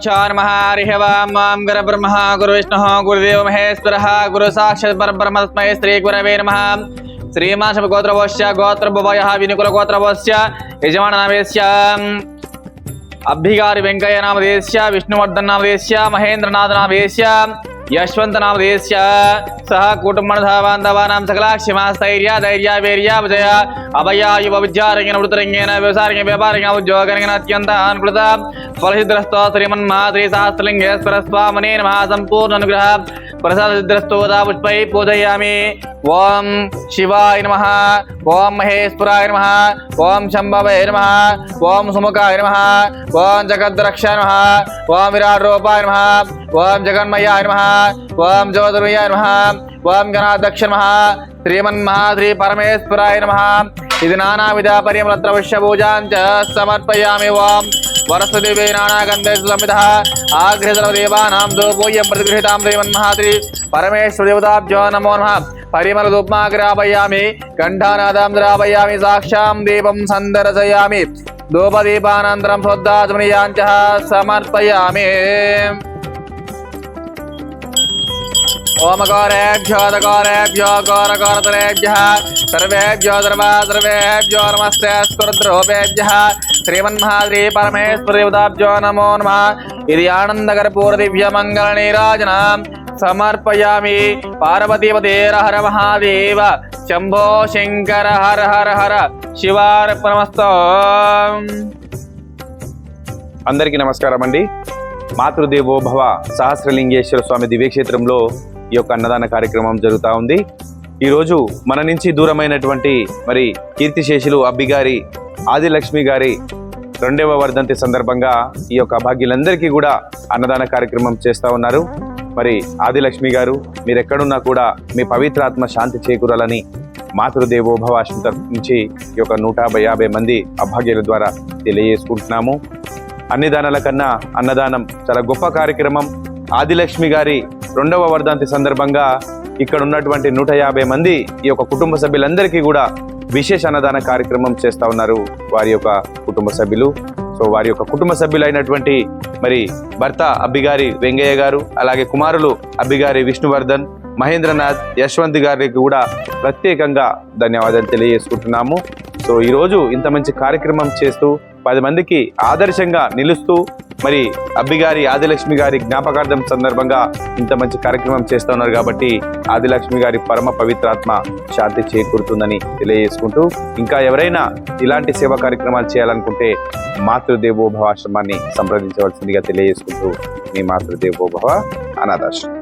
గురుభ్యో నమ హరి ఓం ఓం గురు బ్రహ్మ గురు విష్ణు గురుదేవ మహేశ్వర గురు సాక్షాత్ పరబ్రహ్మ తస్మై శ్రీ గురవే నమ శ్రీమాశ గోత్రవోశ్య గోత్రభువయ వినుకుల यशवन्तनामदेश्य सः कुटुम्बणः बान्धवानां सकला विजय धैर्यावीर्यापजय युव वृतरङ्गेन व्यवसायरङ्गेन व्यापारङ्ग उद्योगरङ्गेन अत्यंत अनुकृत फलसिद्रस्त श्रीमन्मातृसहस्रलिङ्गेश्वर स्वामने महासम्पूर्णानुग्रह प्रसादद्रस्तोदापुष्पै पूजयामि। ॐ शिवाय नमः, ॐ महेश्वराय नमः, ॐ शम्भवे नमः, ॐ सुमुखाय नमः, ॐ जगद्रक्षाय नमः, ॐ विराट्रूपाय नमः, ॐ जगन्मयाय नमः, ॐ ज्योतिर्मयाय नमः, ॐ गणाध्यक्ष नमः, श्रीमन्महाश्रीपरमेश्वराय नमः। इति नानाविधपर्यमलत्रवृष्यपूजां च समर्पयामि, ॐ वरसदेवे नानागन्धमितः आग्रहसर्वदेवानां दो भूयं प्रतिगृहीतां देवन्महात्रि परमेश्वरदेवताभ्यो नमो नमः। परिमलदुप्माग्रापयामि कण्ठानादां द्रापयामि साक्षां दीपं सन्दर्शयामि। धूपदीपानन्तरं श्रद्धात्मनियाञ्चः समर्पयामि। ఓమకారేభ్యో దకారేభ్యో ఘోరఘోరతరేభ్య సర్వేభ్యో సర్వా సర్వేభ్యో నమస్తే స్కృద్రూపేభ్య శ్రీమన్మహాద్రి పరమేశ్వరదేవతాభ్యో నమో నమ ఇది ఆనందకర్పూర దివ్య మంగళ నీరాజన సమర్పయామి పార్వతీపతేర హర మహాదేవ శంభో శంకర హర హర హర శివార్పణమస్తో. అందరికీ నమస్కారం అండి మాతృదేవో భవ సహస్రలింగేశ్వర స్వామి దివ్యక్షేత్రంలో ఈ యొక్క అన్నదాన కార్యక్రమం జరుగుతూ ఉంది. ఈరోజు మన నుంచి దూరమైనటువంటి మరి కీర్తిశేషులు అబ్బిగారి ఆదిలక్ష్మి గారి రెండవ వర్ధంతి సందర్భంగా ఈ యొక్క భాగ్యులందరికీ కూడా అన్నదాన కార్యక్రమం చేస్తూ ఉన్నారు. మరి ఆదిలక్ష్మి గారు మీరు ఎక్కడున్నా కూడా మీ పవిత్రాత్మ శాంతి చేకూరాలని మాతృదేవో నుంచి ఈ యొక్క నూట యాభై మంది అభాగ్యుల ద్వారా తెలియజేసుకుంటున్నాము. అన్ని దానాల కన్నా అన్నదానం చాలా గొప్ప కార్యక్రమం. ఆదిలక్ష్మి గారి రెండవ వర్ధంతి సందర్భంగా ఇక్కడ ఉన్నటువంటి నూట యాభై మంది ఈ యొక్క కుటుంబ సభ్యులందరికీ కూడా విశేష అన్నదాన కార్యక్రమం చేస్తా ఉన్నారు. వారి యొక్క కుటుంబ సభ్యులు. సో వారి యొక్క కుటుంబ సభ్యులైనటువంటి మరి భర్త అబ్బిగారి వెంగయ్య గారు అలాగే కుమారులు అబ్బిగారి విష్ణువర్ధన్ మహేంద్రనాథ్ యశ్వంత్ గారికి కూడా ప్రత్యేకంగా ధన్యవాదాలు తెలియజేసుకుంటున్నాము. సో ఈరోజు ఇంత మంచి కార్యక్రమం చేస్తూ పది మందికి ఆదర్శంగా నిలుస్తూ మరి అబ్బిగారి ఆదిలక్ష్మి గారి జ్ఞాపకార్థం సందర్భంగా ఇంత మంచి కార్యక్రమం చేస్తూ ఉన్నారు కాబట్టి ఆదిలక్ష్మి గారి పరమ పవిత్రాత్మ శాంతి చేకూరుతుందని తెలియజేసుకుంటూ ఇంకా ఎవరైనా ఇలాంటి సేవా కార్యక్రమాలు చేయాలనుకుంటే మాతృదేవోభవ ఆశ్రమాన్ని సంప్రదించవలసిందిగా తెలియజేసుకుంటూ మీ మాతృదేవోభవ అనాథాశ్రమం.